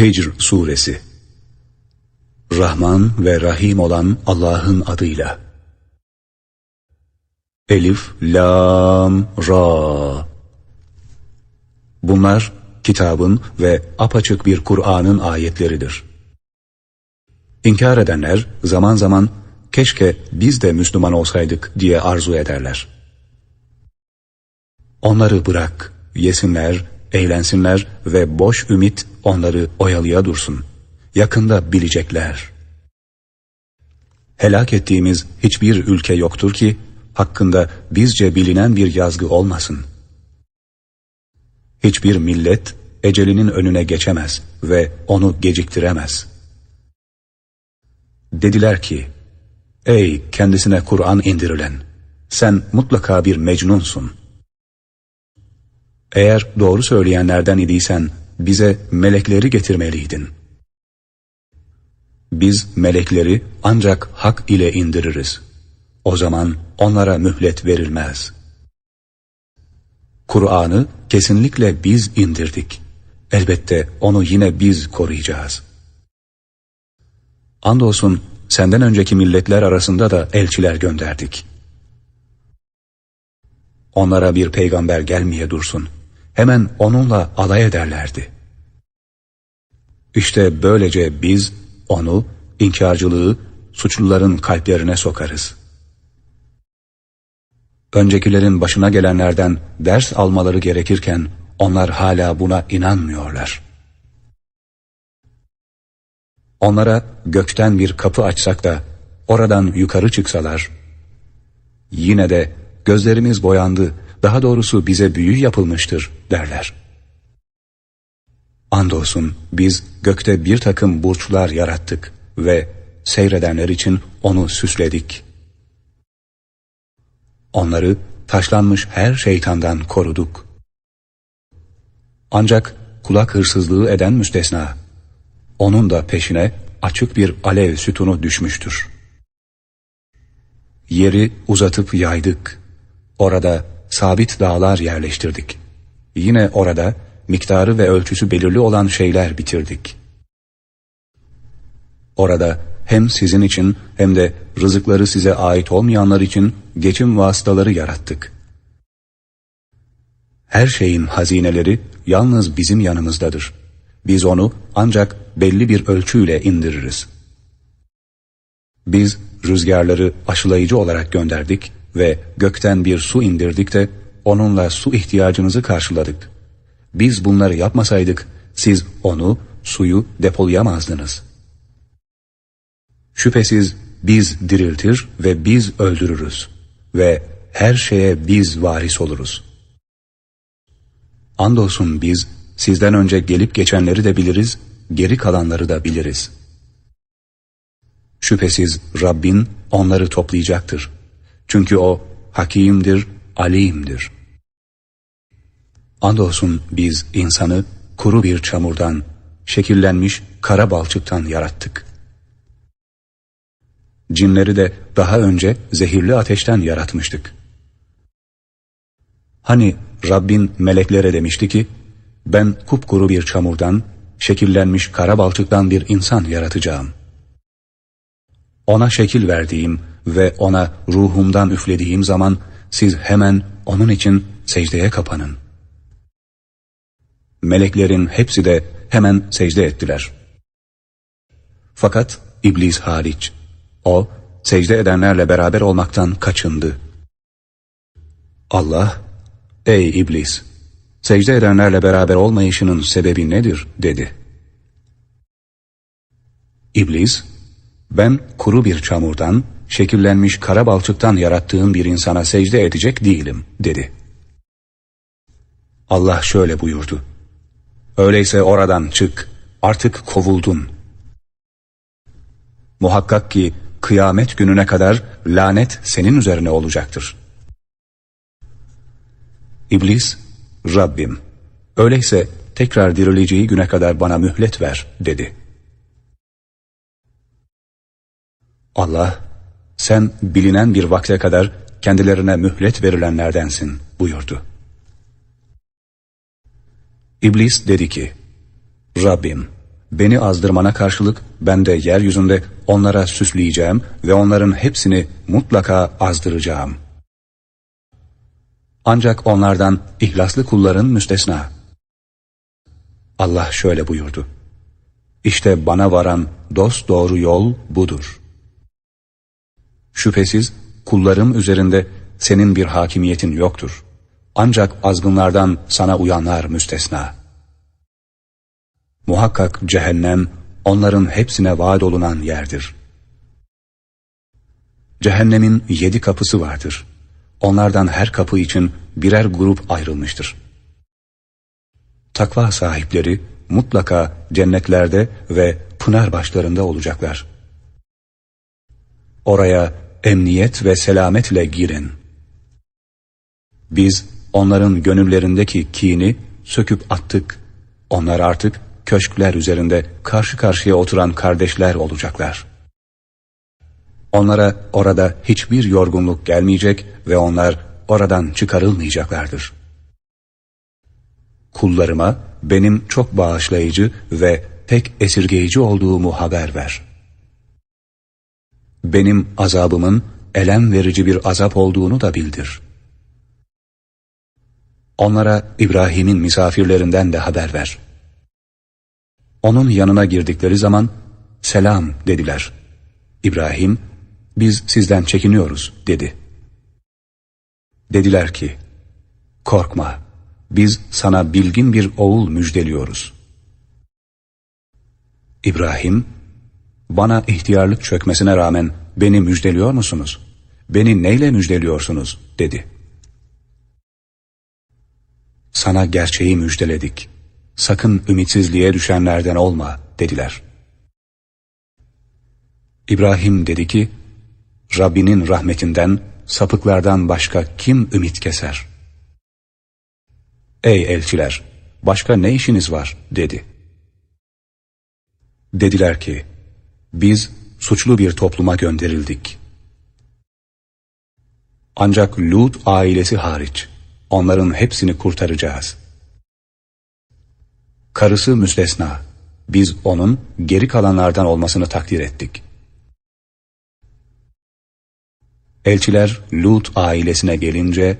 Hicr Suresi Rahman ve Rahim olan Allah'ın adıyla Elif, Lam, Ra Bunlar kitabın ve apaçık bir Kur'an'ın ayetleridir. İnkar edenler zaman zaman keşke biz de Müslüman olsaydık diye arzu ederler. Onları bırak, yesinler, eğlensinler ve boş ümit onları oyalıya dursun. Yakında bilecekler. Helak ettiğimiz hiçbir ülke yoktur ki, hakkında bizce bilinen bir yazgı olmasın. Hiçbir millet ecelinin önüne geçemez ve onu geciktiremez. Dediler ki, Ey kendisine Kur'an indirilen! Sen mutlaka bir mecnunsun. Eğer doğru söyleyenlerden idiysen bize melekleri getirmeliydin. Biz melekleri ancak hak ile indiririz. O zaman onlara mühlet verilmez. Kur'an'ı kesinlikle biz indirdik. Elbette onu yine biz koruyacağız. Andolsun senden önceki milletler arasında da elçiler gönderdik. Onlara bir peygamber gelmeye dursun.'' Hemen onunla alay ederlerdi. İşte böylece biz onu, inkarcılığı suçluların kalplerine sokarız. Öncekilerin başına gelenlerden ders almaları gerekirken onlar hala buna inanmıyorlar. Onlara gökten bir kapı açsak da oradan yukarı çıksalar, yine de gözlerimiz boyandı, daha doğrusu bize büyü yapılmıştır derler. Andolsun biz gökte bir takım burçlar yarattık ve seyredenler için onu süsledik. Onları taşlanmış her şeytandan koruduk. Ancak kulak hırsızlığı eden müstesna, onun da peşine açık bir alev sütunu düşmüştür. Yeri uzatıp yaydık. Orada sabit dağlar yerleştirdik. Yine orada miktarı ve ölçüsü belirli olan şeyler bitirdik. Orada hem sizin için hem de rızıkları size ait olmayanlar için geçim vasıtaları yarattık. Her şeyin hazineleri yalnız bizim yanımızdadır. Biz onu ancak belli bir ölçüyle indiririz. Biz rüzgarları aşılayıcı olarak gönderdik ve gökten bir su indirdik de onunla su ihtiyacınızı karşıladık. Biz bunları yapmasaydık siz onu, suyu depolayamazdınız. Şüphesiz biz diriltir ve biz öldürürüz ve her şeye biz varis oluruz. Andolsun biz sizden önce gelip geçenleri de biliriz, geri kalanları da biliriz. Şüphesiz Rabbin onları toplayacaktır. Çünkü o hakimdir, alimdir. Andolsun biz insanı kuru bir çamurdan, şekillenmiş kara balçıktan yarattık. Cinleri de daha önce zehirli ateşten yaratmıştık. Hani Rabbin meleklere demişti ki, ben kupkuru bir çamurdan, şekillenmiş kara balçıktan bir insan yaratacağım. Ona şekil verdiğim ve ona ruhumdan üflediğim zaman siz hemen onun için secdeye kapanın. Meleklerin hepsi de hemen secde ettiler. Fakat iblis hariç, o secde edenlerle beraber olmaktan kaçındı. Allah, ey iblis, secde edenlerle beraber olmayışının sebebi nedir dedi. İblis, ben kuru bir çamurdan, şekillenmiş kara balçıktan yarattığın bir insana secde edecek değilim, dedi. Allah şöyle buyurdu. Öyleyse oradan çık, artık kovuldun. Muhakkak ki kıyamet gününe kadar lanet senin üzerine olacaktır. İblis, Rabbim, öyleyse tekrar dirileceği güne kadar bana mühlet ver, dedi. Allah, sen bilinen bir vakte kadar kendilerine mühlet verilenlerdensin buyurdu. İblis dedi ki, Rabbim, beni azdırmana karşılık ben de yeryüzünde onlara süsleyeceğim ve onların hepsini mutlaka azdıracağım. Ancak onlardan ihlaslı kulların müstesna. Allah şöyle buyurdu. İşte bana varan dost doğru yol budur. Şüphesiz kullarım üzerinde senin bir hakimiyetin yoktur. Ancak azgınlardan sana uyanlar müstesna. Muhakkak cehennem onların hepsine vaat olunan yerdir. Cehennemin yedi kapısı vardır. Onlardan her kapı için birer grup ayrılmıştır. Takva sahipleri mutlaka cennetlerde ve pınar başlarında olacaklar. Oraya emniyet ve selametle girin. Biz onların gönüllerindeki kini söküp attık. Onlar artık köşkler üzerinde karşı karşıya oturan kardeşler olacaklar. Onlara orada hiçbir yorgunluk gelmeyecek ve onlar oradan çıkarılmayacaklardır. Kullarıma benim çok bağışlayıcı ve pek esirgeyici olduğumu haber ver. Benim azabımın elem verici bir azap olduğunu da bildir. Onlara İbrahim'in misafirlerinden de haber ver. Onun yanına girdikleri zaman selam dediler. İbrahim, biz sizden çekiniyoruz dedi. Dediler ki, korkma, biz sana bilgin bir oğul müjdeliyoruz. İbrahim, bana ihtiyarlık çökmesine rağmen beni müjdeliyor musunuz? Beni neyle müjdeliyorsunuz? dedi. Sana gerçeği müjdeledik. Sakın ümitsizliğe düşenlerden olma dediler. İbrahim dedi ki, Rabbinin rahmetinden, sapıklardan başka kim ümit keser? Ey elçiler! Başka ne işiniz var? dedi. Dediler ki, biz suçlu bir topluma gönderildik. Ancak Lut ailesi hariç, onların hepsini kurtaracağız. Karısı müstesna, biz onun geri kalanlardan olmasını takdir ettik. Elçiler Lut ailesine gelince,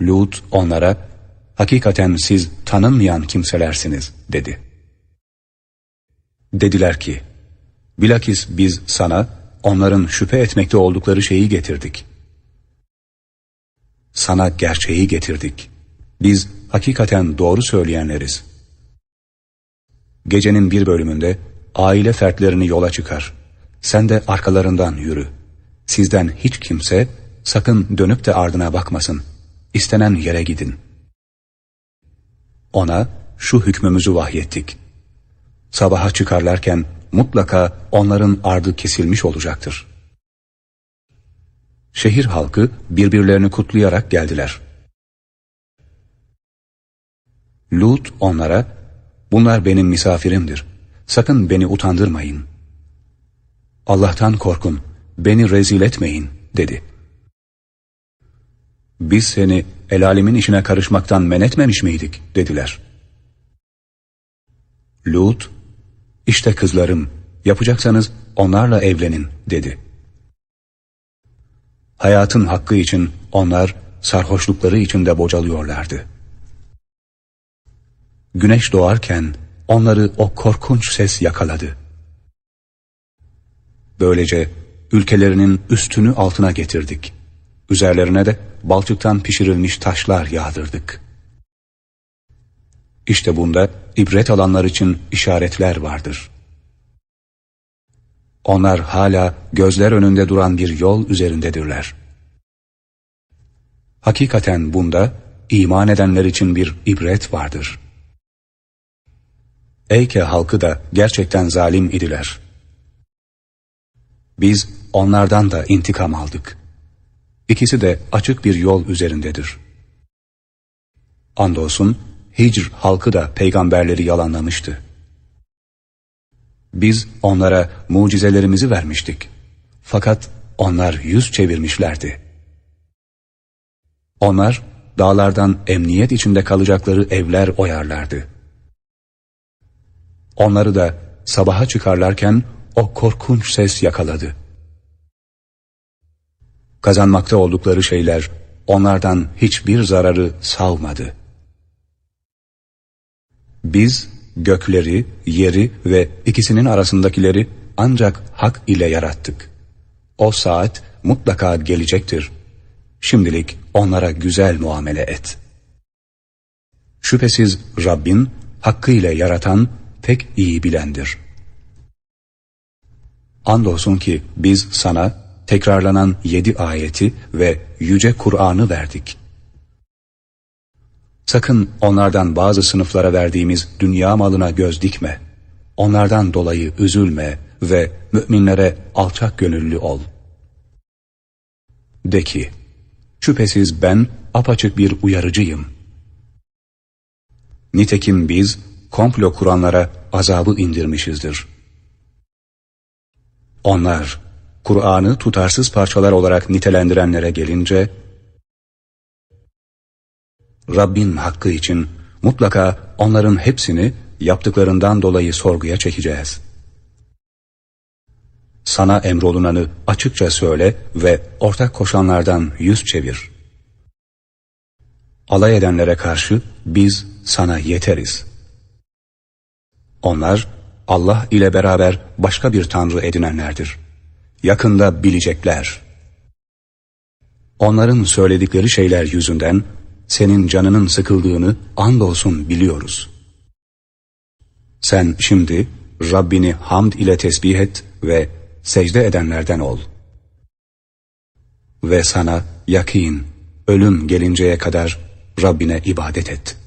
Lut onlara, hakikaten siz tanınmayan kimselersiniz dedi. Dediler ki, bilakis biz sana onların şüphe etmekte oldukları şeyi getirdik. Sana gerçeği getirdik. Biz hakikaten doğru söyleyenleriz. Gecenin bir bölümünde aile fertlerini yola çıkar. Sen de arkalarından yürü. Sizden hiç kimse sakın dönüp de ardına bakmasın. İstenen yere gidin. Ona şu hükmümüzü vahyettik. Sabaha çıkarlarken mutlaka onların ardı kesilmiş olacaktır. Şehir halkı birbirlerini kutlayarak geldiler. Lut onlara, bunlar benim misafirimdir. Sakın beni utandırmayın. Allah'tan korkun, beni rezil etmeyin, dedi. Biz seni el alemin işine karışmaktan men etmemiş miydik, dediler. Lut, işte kızlarım, yapacaksanız onlarla evlenin, dedi. Hayatın hakkı için onlar sarhoşlukları içinde bocalıyorlardı. Güneş doğarken onları o korkunç ses yakaladı. Böylece ülkelerinin üstünü altına getirdik. Üzerlerine de balçıktan pişirilmiş taşlar yağdırdık. İşte bunda ibret alanlar için işaretler vardır. Onlar hala gözler önünde duran bir yol üzerindedirler. Hakikaten bunda iman edenler için bir ibret vardır. Eyke halkı da gerçekten zalim idiler. Biz onlardan da intikam aldık. İkisi de açık bir yol üzerindedir. Andolsun Hicr halkı da peygamberleri yalanlamıştı. Biz onlara mucizelerimizi vermiştik. Fakat onlar yüz çevirmişlerdi. Onlar dağlardan emniyet içinde kalacakları evler oyarlardı. Onları da sabaha çıkarlarken o korkunç ses yakaladı. Kazanmakta oldukları şeyler onlardan hiçbir zararı savmadı. Biz gökleri, yeri ve ikisinin arasındakileri ancak hak ile yarattık. O saat mutlaka gelecektir. Şimdilik onlara güzel muamele et. Şüphesiz Rabbin hakkıyla yaratan pek iyi bilendir. Andolsun ki biz sana tekrarlanan yedi ayeti ve yüce Kur'an'ı verdik. Sakın onlardan bazı sınıflara verdiğimiz dünya malına göz dikme. Onlardan dolayı üzülme ve müminlere alçak gönüllü ol. De ki, şüphesiz ben apaçık bir uyarıcıyım. Nitekim biz komplo kuranlara azabı indirmişizdir. Onlar, Kur'an'ı tutarsız parçalar olarak nitelendirenlere gelince, Rabbin hakkı için mutlaka onların hepsini yaptıklarından dolayı sorguya çekeceğiz. Sana emrolunanı açıkça söyle ve ortak koşanlardan yüz çevir. Alay edenlere karşı biz sana yeteriz. Onlar Allah ile beraber başka bir tanrı edinenlerdir. Yakında bilecekler. Onların söyledikleri şeyler yüzünden senin canının sıkıldığını andolsun biliyoruz. Sen şimdi Rabbini hamd ile tesbih et ve secde edenlerden ol. Ve sana yakin, ölüm gelinceye kadar Rabbine ibadet et.''